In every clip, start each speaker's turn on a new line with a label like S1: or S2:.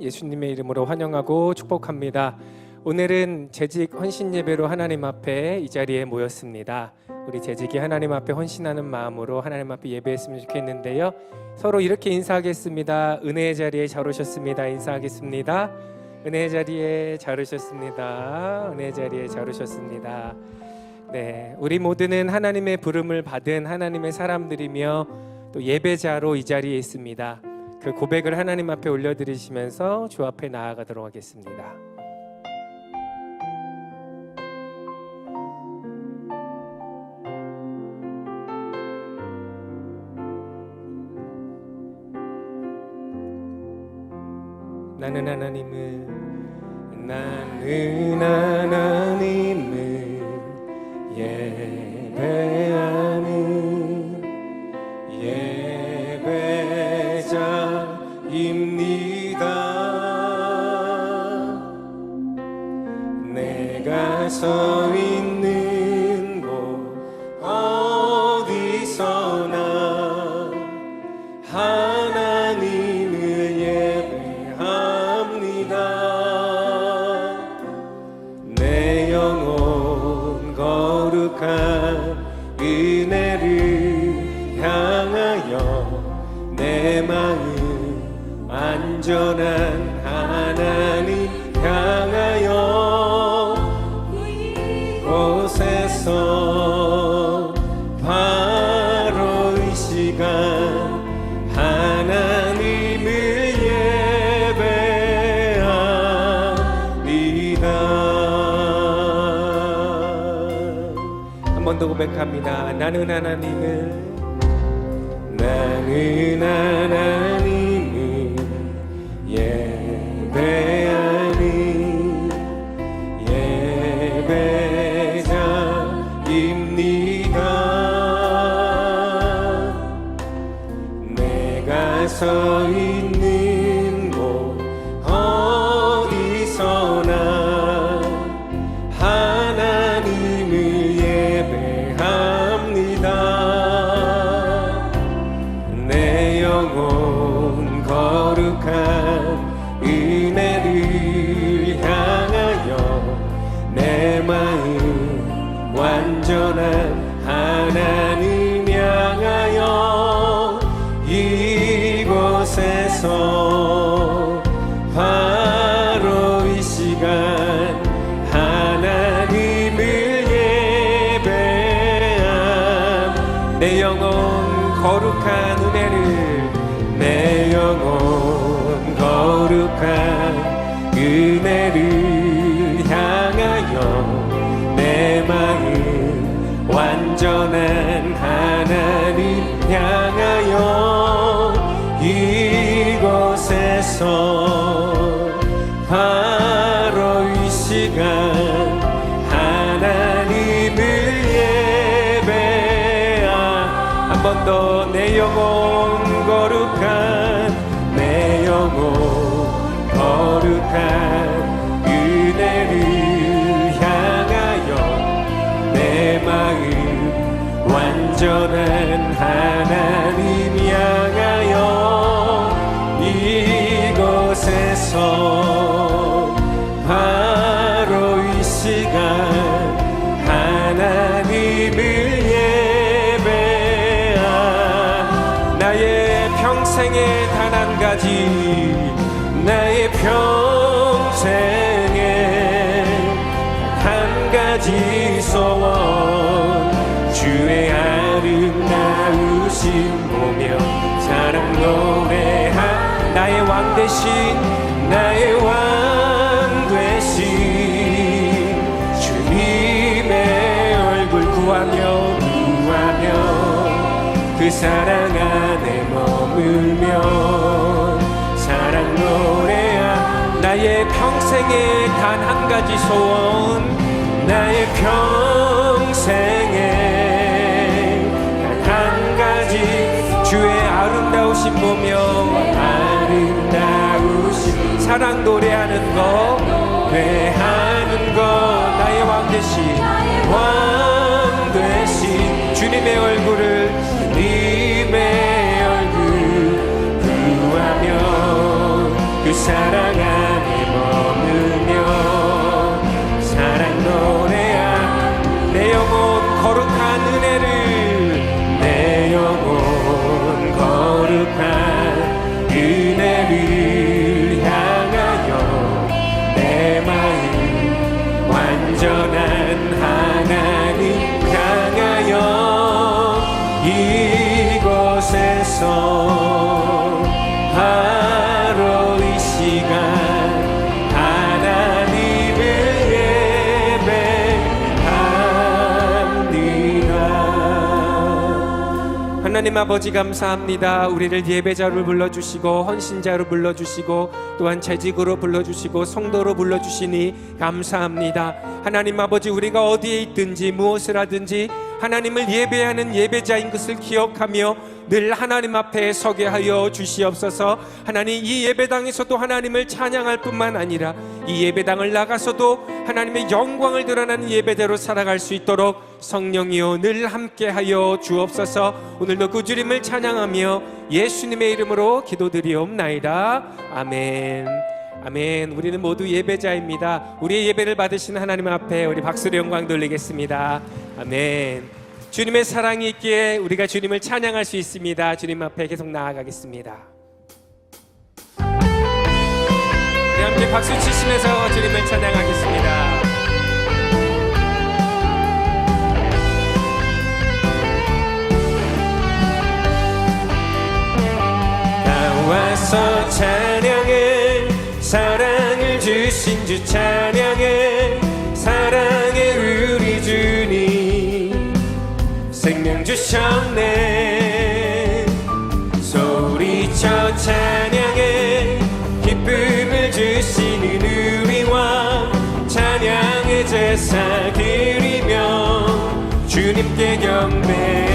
S1: 예수님의 이름으로 환영하고 축복합니다. 오늘은 재직 헌신 예배로 하나님 앞에 이 자리에 모였습니다. 우리 재직이 하나님 앞에 헌신하는 마음으로 하나님 앞에 예배했으면 좋겠는데요. 서로 이렇게 인사하겠습니다. 은혜의 자리에 잘 오셨습니다. 인사하겠습니다. 은혜의 자리에 잘 오셨습니다. 은혜의 자리에 잘 오셨습니다. 네, 우리 모두는 하나님의 부름을 받은 하나님의 사람들이며 또 예배자로 이 자리에 있습니다. 그 고백을 하나님 앞에 올려드리시면서 주 앞에 나아가도록 하겠습니다. 나는 하나님을 나는 하나님을 예배 영혼 거룩한 은혜를 향하여 내 마음 안전한 고백합니다. 이 평생에 단 한 가지 나의 평생에 한 가지 소원. 주의 아름다우신 보며 사랑 노래하 나의 왕 대신 나의 왕 대신 주님의 얼굴 구하며 구하며 그 사랑 안 에 머물며 사랑 노래하 나의 평생에 단 한 가지 소원. 나의 평생에 단 한 가지. 주의 아름다우신 보며 아름다우신 사랑 노래하는 거 노래하는 거 나의 왕 대신 왕 Jonah. 하나님 아버지 감사합니다. 우리를 예배자로 불러주시고 헌신자로 불러주시고 또한 재직으로 불러주시고 성도로 불러주시니 감사합니다. 하나님 아버지 우리가 어디에 있든지 무엇을 하든지 하나님을 예배하는 예배자인 것을 기억하며 늘 하나님 앞에 서게 하여 주시옵소서. 하나님 이 예배당에서도 하나님을 찬양할 뿐만 아니라 이 예배당을 나가서도 하나님의 영광을 드러나는 예배대로 살아갈 수 있도록 성령이여 늘 함께 하여 주옵소서. 오늘도 그 주님을 찬양하며 예수님의 이름으로 기도드리옵나이다. 아멘. 아멘. 우리는 모두 예배자입니다. 우리의 예배를 받으신 하나님 앞에 우리 박수로 영광 돌리겠습니다. 아멘. 주님의 사랑이 있기에 우리가 주님을 찬양할 수 있습니다. 주님 앞에 계속 나아가겠습니다. 네, 함께 박수 치시면서 주님을 찬양하겠습니다. 찬양해 사랑해 우리 주님 생명 주셨네. 소리쳐 찬양해 기쁨을 주시는 우리와 찬양의 제사 드리며 주님께 경배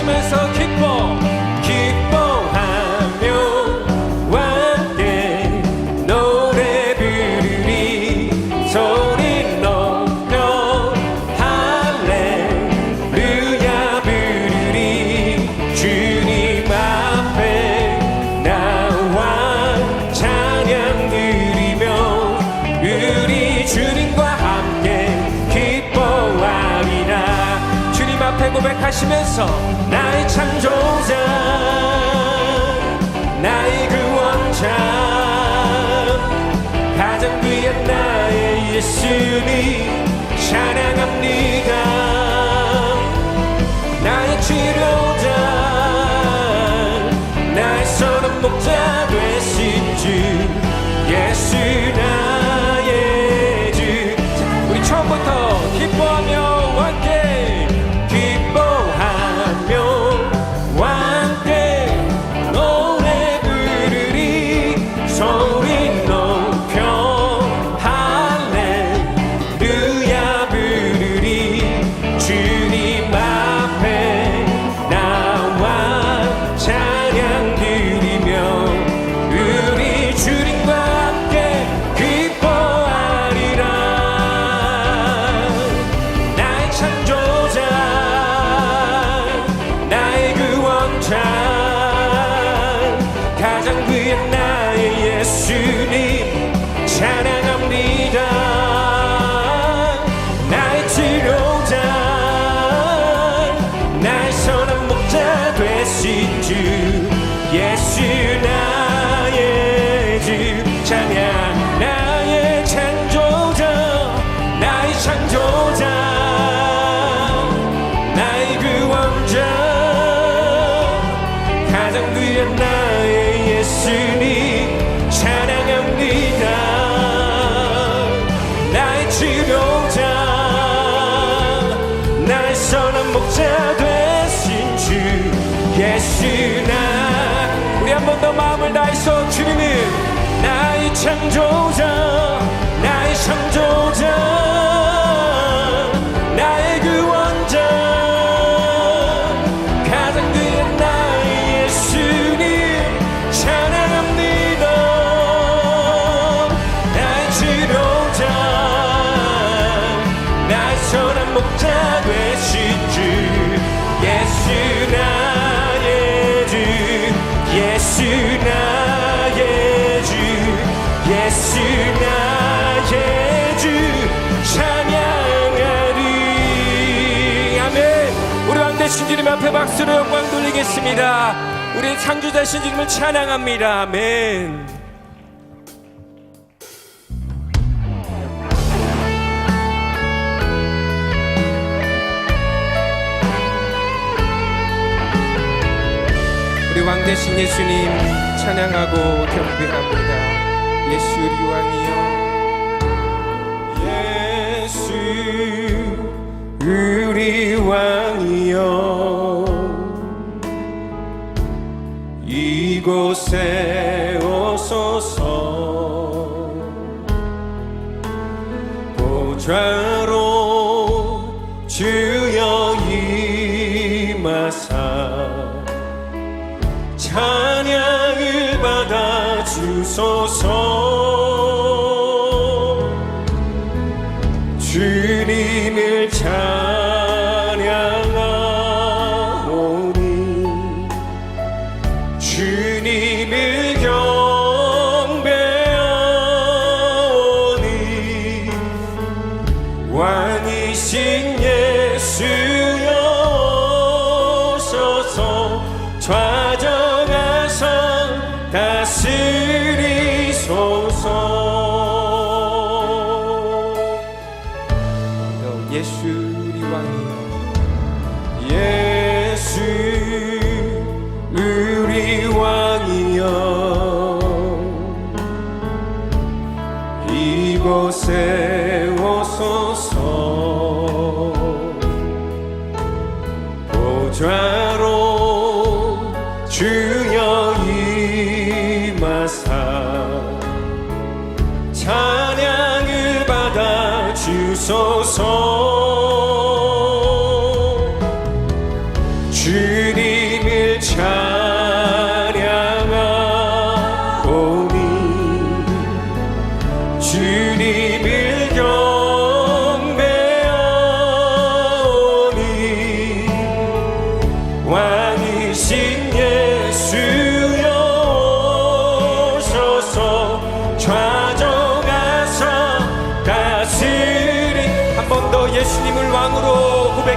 S1: 중심에서 기뻐 기뻐하며 함께 노래 부르리. 소리 높여 할렐루야 부르리. 주님 앞에 나와 찬양 드리며 우리 주님과 함께 기뻐하리라. 주님 앞에 고백하시면서 나의 예수님 사랑합니다. 하나님의 박수로 영광 돌리겠습니다. 우리 창조자신 주님을 찬양합니다. 아멘. 우리 왕 대신 예수님 찬양하고 경배합니다. 예수 우리 왕이요. 예수 우리 왕이여 이곳에 오소서. 보좌로 주여 이마사 찬양을 받아 주소서. 주님을 time.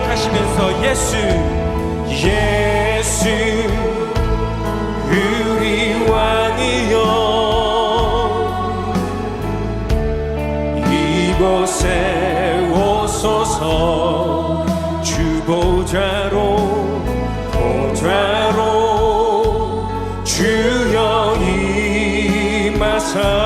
S1: 고백하시면서 예수 예수 우리 왕이여. 이곳에 오소서 주보자로 보자로 주여 임하사.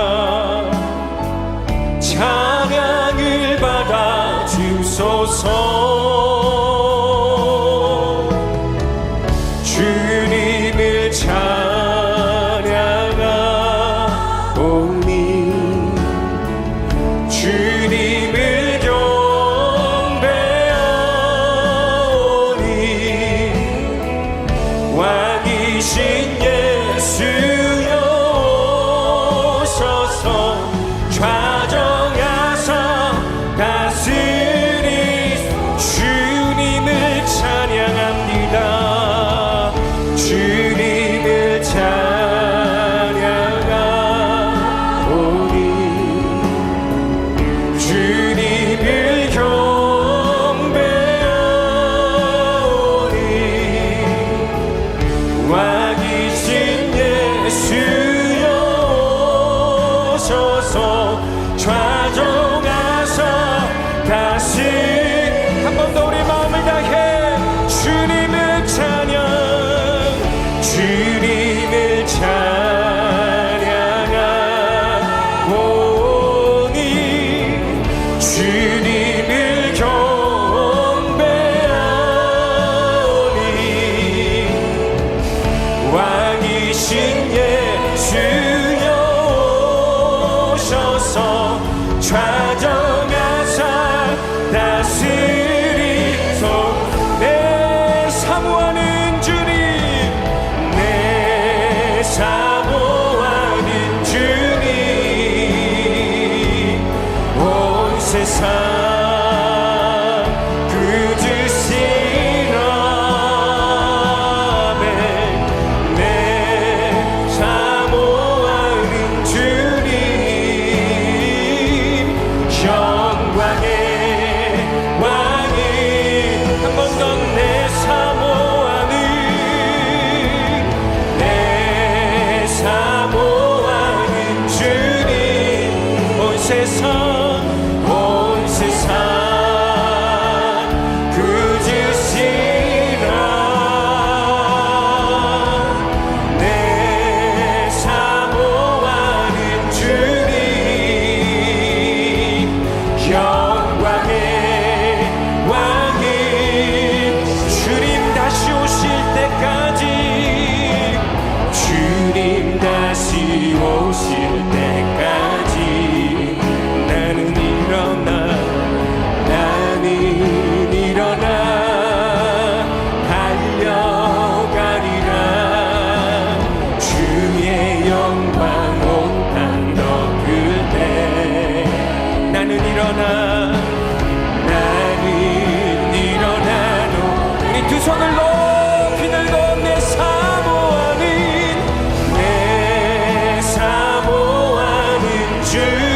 S1: 사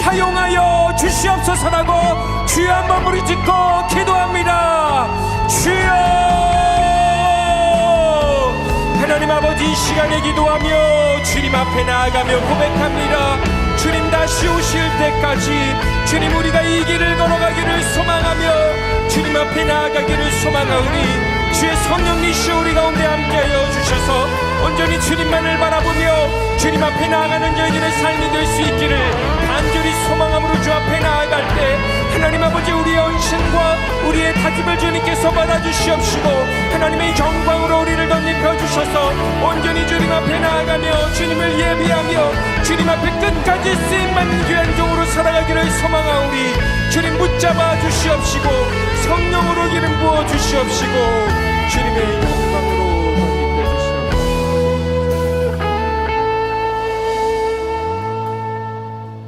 S1: 사용하여 주시옵소서라고 주여 한번 우리 짓고 기도합니다. 주여! 하나님 아버지 이 시간에 기도하며 주님 앞에 나아가며 고백합니다. 주님 다시 오실 때까지 주님 우리가 이 길을 걸어가기를 소망하며 주님 앞에 나아가기를 소망하오니 주의 성령님이시여 우리 가운데 함께하여 주셔서 온전히 주님만을 바라보며 주님 앞에 나아가는 저희들의 삶이 될 수 있기를 소망함으로 주 앞에 나아갈 때 하나님 아버지 우리의 헌신과 우리의 다짐을 주님께서 받아주시옵시고 하나님의 영광으로 우리를 덧입혀 주셔서 온전히 주님 앞에 나아가며 주님을 예비하며 주님 앞에 끝까지 쓰임받는 귀한 종으로 살아가기를 소망하오니 주님 붙잡아 주시옵시고 성령으로 기름 부어 주시옵시고 주님의 영광을